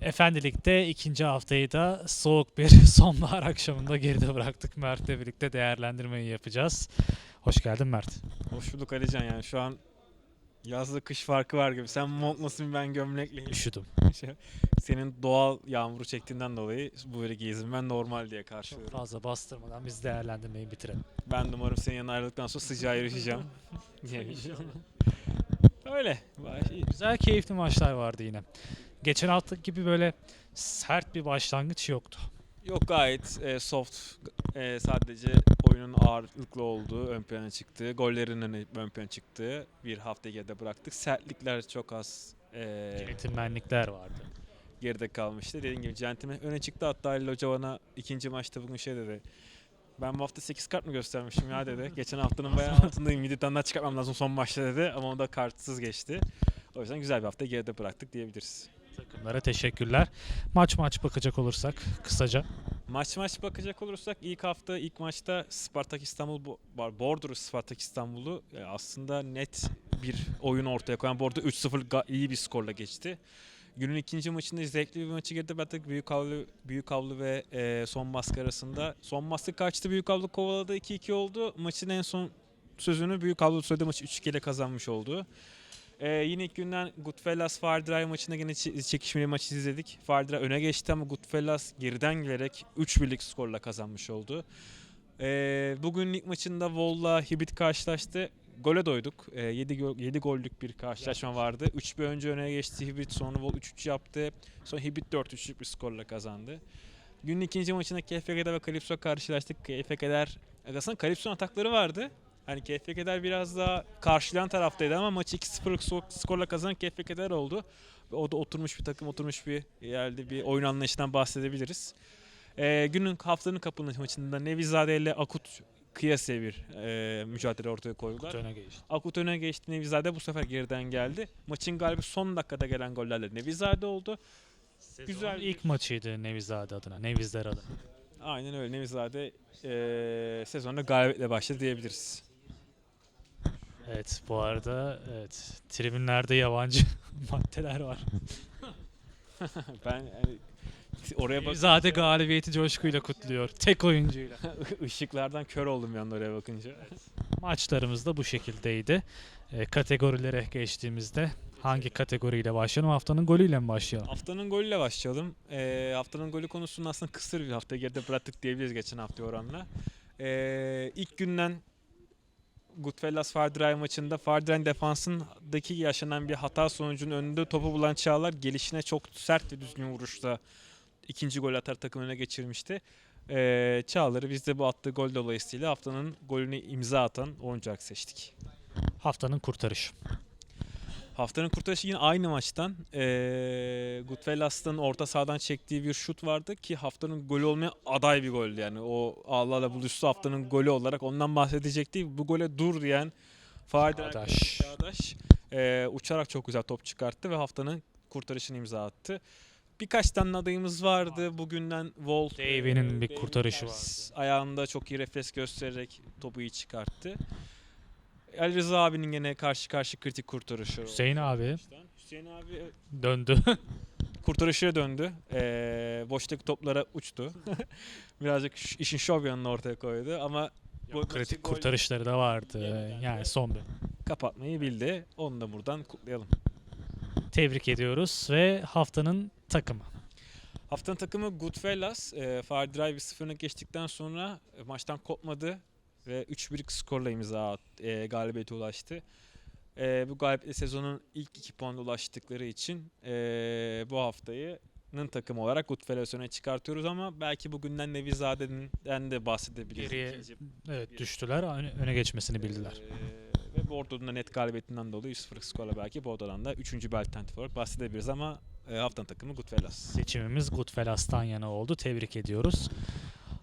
Efendilik'te ikinci haftayı da soğuk bir sonbahar akşamında geride bıraktık. Mert'le birlikte değerlendirmeyi yapacağız. Hoş geldin Mert. Hoş bulduk Alican yani şu an yazla kış farkı var gibi. Sen montlasın ben gömlekliyim. Üşüdüm. Şey, Senin doğal yağmuru çektiğinden dolayı bu böyle gezim ben normal diye karşılıyorum. Fazla bastırmadan biz değerlendirmeyi bitirelim. Ben de umarım senin yanına ayrıldıktan sonra sıcağa diye. Öyle. Güzel keyifli maçlar vardı yine. Geçen hafta gibi böyle sert bir başlangıç yoktu. Yok gayet e, soft. E, sadece oyunun ağırlıklı olduğu ön plana çıktığı, gollerin öne- ön plana çıktığı bir hafta geride bıraktık. Sertlikler çok az e, Centilmenlikler vardı. geride kalmıştı. Dediğim gibi Centilmen öne çıktı. Hatta Halil Hoca bana ikinci maçta bugün şey dedi. Ben bu hafta 8 kart mı göstermişim ya dedi. Geçen haftanın bayağı altındayım. Midit'ten çıkartmam lazım son maçta dedi. Ama o da kartsız geçti. O yüzden güzel bir hafta geride bıraktık diyebiliriz. Takımlara teşekkürler. Maç maç bakacak olursak kısaca. Maç maç bakacak olursak ilk hafta ilk maçta Spartak İstanbul bo- var. Bordro Spartak İstanbul'u e, aslında net bir oyun ortaya koyan Bordro 3-0 ga- iyi bir skorla geçti. Günün ikinci maçında zevkli bir maçı geride bıraktık. Büyük Avlu, Büyük Avlu ve e, Son Mask arasında. Son Mask'ı kaçtı. Büyük Avlu kovaladı. 2-2 oldu. Maçın en son sözünü Büyük Avlu söyledi. Maçı 3-2 ile kazanmış oldu. Ee, yine ilk günden Goodfellas Fardray maçında yine çe- çekişmeli maçı izledik. Fardray öne geçti ama Goodfellas geriden gelerek 3 birlik skorla kazanmış oldu. Ee, bugün ilk maçında Vol'la Hibit karşılaştı. Gole doyduk. 7 7 gollük bir karşılaşma vardı. 3 bir önce öne geçti Hibit sonra Vol 3-3 yaptı. Sonra Hibit 4-3'lük bir skorla kazandı. Günün ikinci maçında KFK'da ve Kalipso karşılaştık. KFK'ler aslında Kalipso'nun atakları vardı. Hani KFK'ler biraz daha karşılayan taraftaydı ama maçı 2-0'lık so- skorla kazanan KFK'ler oldu. O da oturmuş bir takım, oturmuş bir yerde bir oyun anlayışından bahsedebiliriz. Ee, günün haftanın kapanış maçında Nevizade ile Akut kıyasıya bir e, mücadele ortaya koydular. Öne geçti. Akut öne geçti. Nevizade bu sefer geriden geldi. Maçın galibi son dakikada gelen gollerle Nevizade oldu. Güzel Güzel bir- ilk maçıydı Nevizade adına, Nevizler adına. Aynen öyle. Nevizade e, sezonda galibiyetle başladı diyebiliriz. Evet bu arada evet tribünlerde yabancı maddeler var. ben yani oraya bak Nevizade galibiyeti coşkuyla kutluyor. Tek oyuncuyla. ışıklardan kör oldum anda oraya bakınca. Maçlarımız da bu şekildeydi. E, kategorilere geçtiğimizde hangi kategoriyle başlayalım? Haftanın golüyle mi başlayalım? Haftanın golüyle başlayalım. Ee, haftanın golü konusunda aslında kısır bir hafta geride bıraktık diyebiliriz geçen hafta oranla. Ee, ilk günden Goodfellas Fardray maçında Fardray'ın defansındaki yaşanan bir hata sonucunun önünde topu bulan Çağlar gelişine çok sert ve düzgün vuruşla ikinci gol atar takım öne geçirmişti. Ee, Çağlar'ı biz de bu attığı gol dolayısıyla haftanın golünü imza atan oyuncu olarak seçtik. Haftanın kurtarışı. Haftanın kurtarışı yine aynı maçtan. Ee, Goodfellas'ın orta sahadan çektiği bir şut vardı ki haftanın golü olmaya aday bir goldü. Yani o Allah'la buluştu haftanın golü olarak ondan bahsedecekti. Bu gole dur diyen Fahri Çağdaş. Çağdaş ee, uçarak çok güzel top çıkarttı ve haftanın kurtarışını imza attı. Birkaç tane adayımız vardı. Bugünden Wolf. Davy'nin bir David kurtarışı Ters Ayağında çok iyi refleks göstererek topu iyi çıkarttı. Ali Rıza abinin gene karşı karşı kritik kurtarışı. oldu. Hüseyin abi Hüseyin abi döndü. kurtarışıya döndü. Ee, boştaki toplara uçtu. Birazcık ş- işin şov yanını ortaya koydu ama bu Kritik gol kurtarışları da vardı. Yani son bir. kapatmayı bildi. Onu da buradan kutlayalım. Tebrik ediyoruz ve haftanın takımı. Haftanın takımı Goodfellas. E, Far Drive 1-0'ını geçtikten sonra e, maçtan kopmadı ve 3-1 skorla imza at, e, galibiyete ulaştı. E, bu galibiyetle sezonun ilk iki puanla ulaştıkları için e, bu haftayı takımı olarak Goodfellas öne çıkartıyoruz ama belki bugünden Nevizade'den de bahsedebiliriz. Geriye Evet Bir- düştüler. Öne, geçmesini bildiler. Ee, ve Bordeaux'un da net galibiyetinden dolayı 3-0 skorla belki Bordeaux'dan da 3. bir alternatif olarak bahsedebiliriz ama e, haftanın takımı Goodfellas. Seçimimiz Goodfellas'tan yana oldu. Tebrik ediyoruz.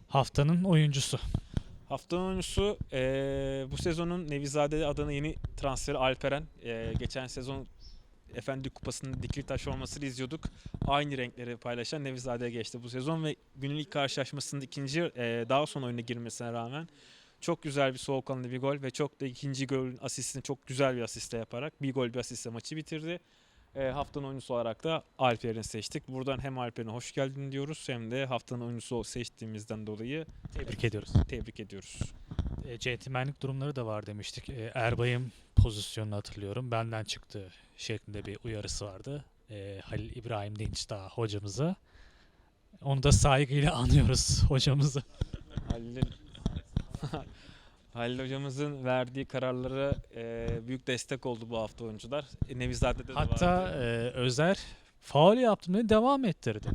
Haftanın oyuncusu. Haftanın oyuncusu eee, bu sezonun Nevizade adına yeni transferi Alperen. Eee, geçen sezon Efendi Kupası'nın dikili taş olmasını izliyorduk. Aynı renkleri paylaşan Nevizade'ye geçti bu sezon ve günün ilk karşılaşmasında ikinci eee, daha son oyuna girmesine rağmen çok güzel bir soğukkanlı bir gol ve çok da ikinci golün asistini çok güzel bir asistle yaparak bir gol bir asistle maçı bitirdi. E, haftanın oyuncusu olarak da Alper'i seçtik. Buradan hem Alper'e hoş geldin diyoruz hem de haftanın oyuncusu seçtiğimizden dolayı Tebrik ediyoruz. tebrik ediyoruz. E, centilmenlik durumları da var demiştik. E, Erbay'ın pozisyonunu hatırlıyorum. Benden çıktı şeklinde bir uyarısı vardı. E, Halil İbrahim Dinçdağ hocamıza. Onu da saygıyla anıyoruz hocamızı. Halil hocamızın verdiği kararlara e, büyük destek oldu bu hafta oyuncular. E, Nevizade'de de Hatta vardı. e, Özer faul yaptım dedi devam ettirdi.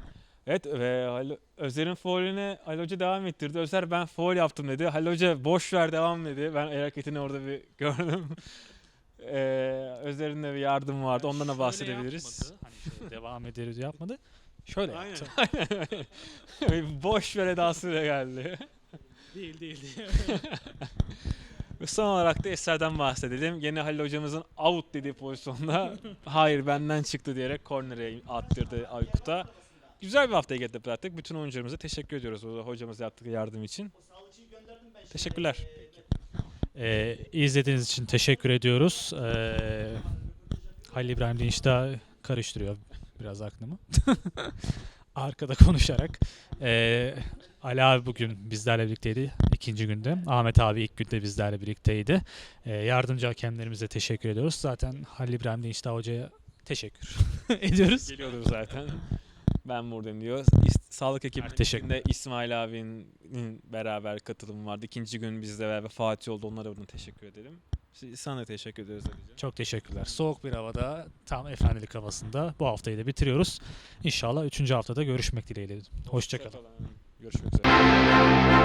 Evet ve Halil- Özer'in faulüne Halil Hoca devam ettirdi. Özer ben faul yaptım dedi. Halil Hoca boş ver devam dedi. Ben el hareketini orada bir gördüm. Ee, Özer'in de bir yardım vardı. Ondan da Şöyle bahsedebiliriz. yapmadı, Hani şöyle devam ederiz yapmadı. Şöyle Aynen. yaptı. boş ver edasıyla geldi. Değil değil değil. Ve son olarak da Eser'den bahsedelim. Yine Halil hocamızın out dediği pozisyonda hayır benden çıktı diyerek kornere attırdı Aykut'a. Güzel bir haftaya geride bıraktık. Bütün oyuncularımıza teşekkür ediyoruz bu hocamız yaptığı yardım için. Teşekkürler. Ee, izlediğiniz için teşekkür ediyoruz. Ee, Halil İbrahim Dinç daha karıştırıyor biraz aklımı. Arkada konuşarak. Ee, Ali abi bugün bizlerle birlikteydi ikinci günde. Ahmet abi ilk günde bizlerle birlikteydi. Ee, yardımcı hakemlerimize teşekkür ediyoruz. Zaten Halil İbrahim Dinç hocaya teşekkür ediyoruz. Geliyordur zaten. Ben buradayım diyor. İs- Sağlık Teşekkür. ekibinde İsmail abinin beraber katılımı vardı. İkinci gün bizle beraber Fatih oldu. Onlara buradan teşekkür edelim. Sana teşekkür ederiz Ali'ciğim. Çok teşekkürler. Soğuk bir havada, tam efendilik havasında bu haftayı da bitiriyoruz. İnşallah 3. haftada görüşmek dileğiyle. Hoşçakalın. Görüşmek üzere.